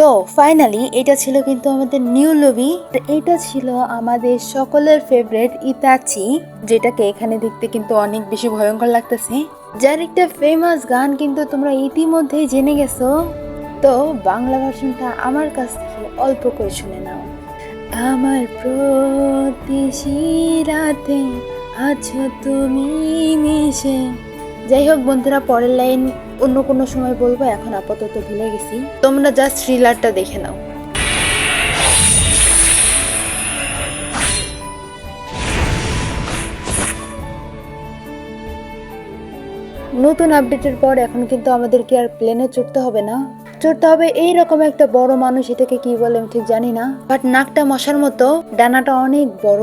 তো ফাইনালি এটা ছিল কিন্তু আমাদের নিউ লবি এটা ছিল আমাদের সকলের ফেভারিট ইতাচি যেটাকে এখানে দেখতে কিন্তু অনেক বেশি ভয়ঙ্কর লাগতেছে। যার একটা ফেমাস গান কিন্তু তোমরা ইতিমধ্যেই জেনে গেছো। তো বাংলা ভার্সনটা আমার কাছ থেকে অল্প করে শুনে নাও। আমার প্রতি রাতে আছো তুমি মিশে। যাই হোক বন্ধুরা, পরের লাইন অন্য কোনো সময় বলব, এখন আপাতত ভুলে গেছি। তোমরা জাস্ট থ্রিলারটা দেখে নাও। নতুন আপডেটের পর এখন কিন্তু আমাদেরকে আর প্লেনে চড়তে হবে না। চড়তে হবে এই রকম একটা বড় মানুষ, এটাকে কি বলে আমি ঠিক জানি না। বাট নাকটা মশার মতো, ডানাটা অনেক বড়।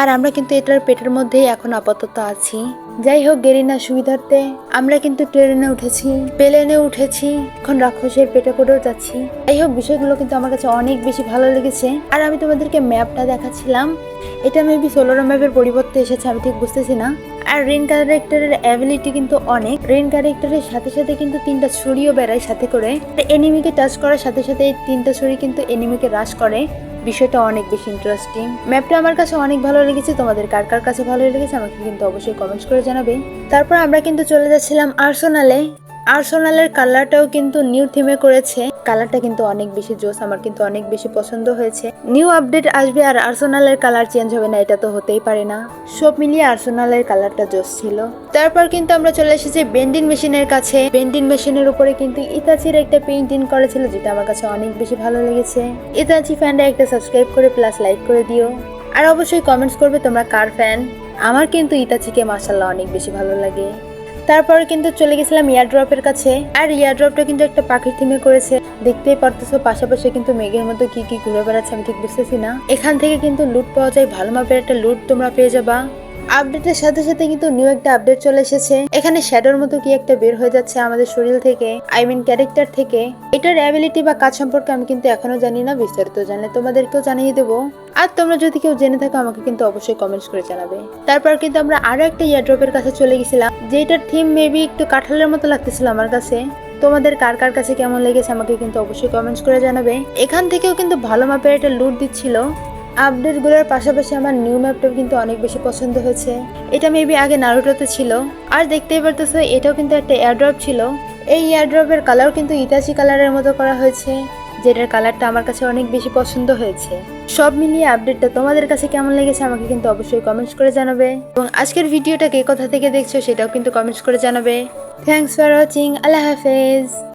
আর আমরা কিন্তু এটার পেটের মধ্যেই এখন আপাতত আছি। যাই হোক, গেরিনা, সুবিধার্থে আমরা কিন্তু ট্রেনে উঠেছি, প্লেনে উঠেছি, এখন রাক্ষসের পেটে করেও যাচ্ছি। যাই হোক, বিষয়গুলো কিন্তু আমার কাছে অনেক বেশি ভালো লেগেছে। আর আমি তোমাদেরকে ম্যাপটা দেখাচ্ছিলাম। এটা মেবি সোলার ম্যাপের পরিবর্তে এসেছে, আমি ঠিক বুঝতেছি না। আর রেন ক্যারেক্টারের অ্যাবিলিটি কিন্তু অনেক। রেন ক্যারেক্টারের সাথে সাথে কিন্তু তিনটা ছুরিও বেড়ায় সাথে করে। এনিমিকে টাচ করার সাথে সাথে এই তিনটা ছুরি কিন্তু এনিমিকে হ্রাস করে। বিষয়টা অনেক বেশি ইন্টারেস্টিং ম্যাপটা আমার কাছে অনেক ভালো লেগেছে। তোমাদের কার কার কাছে ভালো লেগেছে আমাকে কিন্তু অবশ্যই কমেন্টস করে জানাবে। তারপর আমরা কিন্তু চলে যাচ্ছিলাম আর্সোনালে আর্সোনালের কালারটাও কিন্তু নিউ থিমে করেছে। কালারটা কিন্তু অনেক বেশি জোস, আমার কিন্তু অনেক বেশি পছন্দ হয়েছে। নিউ আপডেট আসবে আর আর্সোনালের কালার চেঞ্জ হবে না, এটা তো হতেই পারে না। সব মিলিয়ে আর্সোনালের কালারটা জোস ছিল। তারপর কিন্তু আমরা চলে এসেছি বেন্ডিন মেশিনের কাছে। বেন্ডিন মেশিনের উপরে কিন্তু ইতাচির একটা পেইন্টিং করেছিল, যেটা আমার কাছে অনেক বেশি ভালো লেগেছে। ইতাচি ফ্যানটা একটা সাবস্ক্রাইব করে প্লাস লাইক করে দিও। আর অবশ্যই কমেন্টস করবে তোমরা কার ফ্যান আমার কিন্তু ইতাচিকে মাসাল্লাহ অনেক বেশি ভালো লাগে। তারপরে কিন্তু চলে গেছিলাম ইয়ারড্রপের কাছে। আর ইয়ারড্রপটা কিন্তু একটা পাখির থিমে করেছে। দেখতেই পারতেছো, পাশাপাশি কিন্তু মেঘের মতো কি কি ঘুরে বেড়াচ্ছে আমি ঠিক বুঝতেছি না। এখান থেকে কিন্তু লুট পাওয়া যায়, ভালো মাপের একটা লুট তোমরা পেয়ে যাবা। আপডেটের সাথে সাথে কিন্তু নিউ একটা আপডেট চলে এসেছে। এখানে শ্যাডোর মতো কি একটা বের হয়ে যাচ্ছে আমাদের শরীর থেকে আই মিন ক্যারেক্টার থেকে। এটার অ্যাবিলিটি বা কাজ সম্পর্কে আমি কিন্তু এখনও জানি না, বিস্তারিত জানলে তোমাদেরকেও জানিয়ে দেবো। আর তোমরা যদি কেউ জেনে থাকো, আমাকে কিন্তু অবশ্যই কমেন্টস করে জানাবে। তারপর কিন্তু আমরা আরও একটা ইয়ারড্রপের কাছে চলে গেছিলাম, যেটার থিম মেবি একটু কাঁঠালের মতো লাগতেছিল আমার কাছে। তোমাদের কার কার কাছে কেমন লেগেছে আমাকে কিন্তু অবশ্যই কমেন্টস করে জানাবে। এখান থেকেও কিন্তু ভালো মাপের একটা লুট দিচ্ছিল। আপডেটগুলোর পাশাপাশি আমার নিউ ম্যাপটাও কিন্তু অনেক বেশি পছন্দ হয়েছে। এটা মেবি আগে নারুটোতে ছিল। আর দেখতেই পারতেছো, এটাও কিন্তু একটা এয়ারড্রপ ছিল। এই এয়ারড্রপের কালার কিন্তু ইতাচি কালারের মতো করা হয়েছে, যেটার কালারটা আমার কাছে অনেক বেশি পছন্দ হয়েছে। সব মিলিয়ে আপডেটটা তোমাদের কাছে কেমন লেগেছে আমাকে কিন্তু অবশ্যই কমেন্টস করে জানাবে। এবং আজকের ভিডিওটা কে কোথা থেকে দেখছ সেটাও কিন্তু কমেন্টস করে জানাবে। থ্যাংকস ফর ওয়াচিং আল্লাহ হাফেজ।